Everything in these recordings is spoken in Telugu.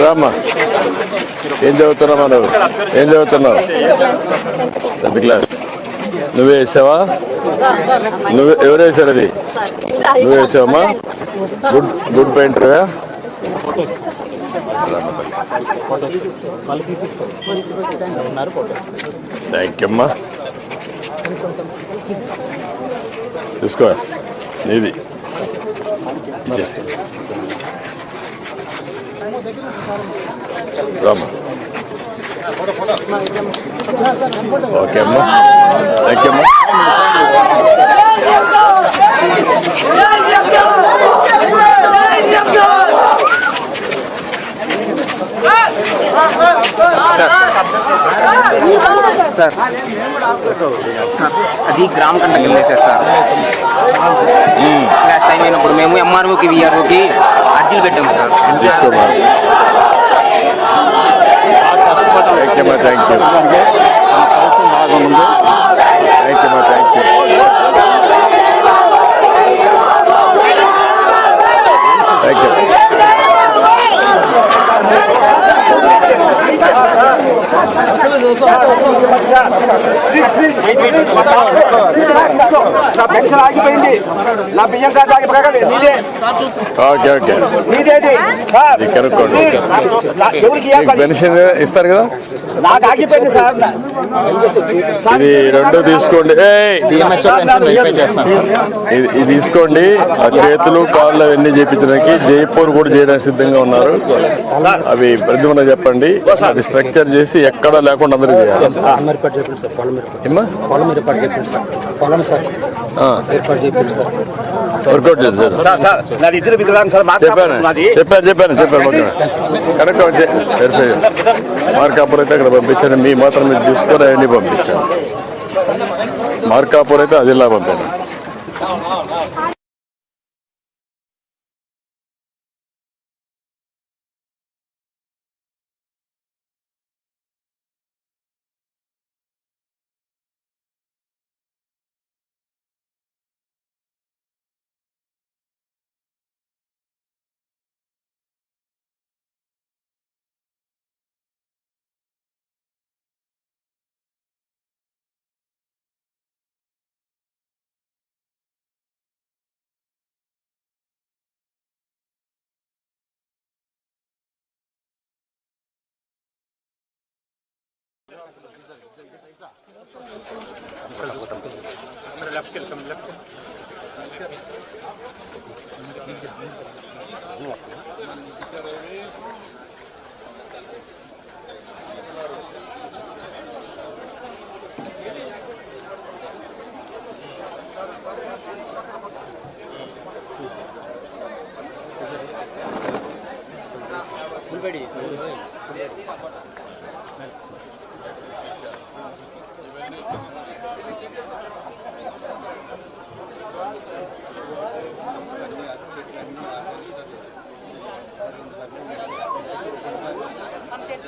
రామ్మా ఏం చదువుతున్నావు అన్నారు ఏం చదువుతున్నావు? టెన్త్ క్లాస్ నువ్వే వేసావా నువ్వు ఎవరు వేసారు అది? నువ్వు వేసావమ్మా గుడ్ గుడ్ పెయింటర్గా థ్యాంక్ యూ అమ్మా. తీసుకో. నీది. రామ్మా. ఓకే అమ్మా. థ్యాంక్ యూ అమ్మా. సార్ సార్ అది గ్రామ కంటకి వెళ్ళేసారు సార్ లాస్ట్ టైం అయినప్పుడు మేము ఎంఆర్ఓకి విఆర్ఓకి అర్జీలు పెట్టాము సార్. Thank థ్యాంక్ యూ అమ్మా thank you thank you thank you నా పెన్షన్ ఆగిపోయింది. నా బియ్యం కార్డు ఆగిపోయి నీదే ఓకే ఓకే. నీదేది సార్. కనుక్కోండి. ఎవరికి? పెన్షన్ ఇస్తారు కదా? నాకు ఆగిపోయింది సార్. ఇది రెండు తీసుకోండి. ఏయ్! ఇది ఇది తీసుకోండి. ఆ చేతులు కాళ్ళు అవన్నీ చేయించడానికి జైపూర్ కూడా చేయడానికి సిద్ధంగా ఉన్నారు. అవి ప్రతిమన చెప్పండి. అది స్ట్రక్చర్ చేసి ఎక్కడా లేకుండా అందరూ చేయాలి. పొలం పొలం సార్. ఏర్పాటు చేయండి సార్. వర్కౌట్ సార్ సార్ నాది ఇద్దరు వికలాంగులు సార్ చెప్పాను. మార్కాపురం నాది. చెప్పాను చెప్పాను చెప్పాను కరెక్ట్ వెరిఫై మార్కాపూర్ అయితే అక్కడ పంపించాను. మీ మాత్రం మీరు తీసుకొని అవన్నీ పంపించాను. మార్కాపూర్ అయితే left, kill from left. Everybody.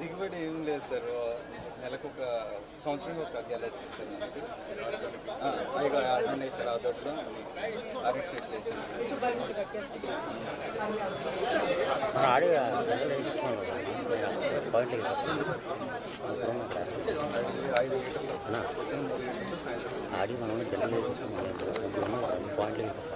దిగుబడి ఏం లేదు సార్. నెలకు ఒక సంవత్సరం ఒక గెలట్ చేశారు మనకి పైగా అడ్మిన్ వేశారు ఆ దొడ్లో. ఐదు లీటర్లు మూడు లీటర్లు సాయంత్రం ఆడి మనం పాయింట్లు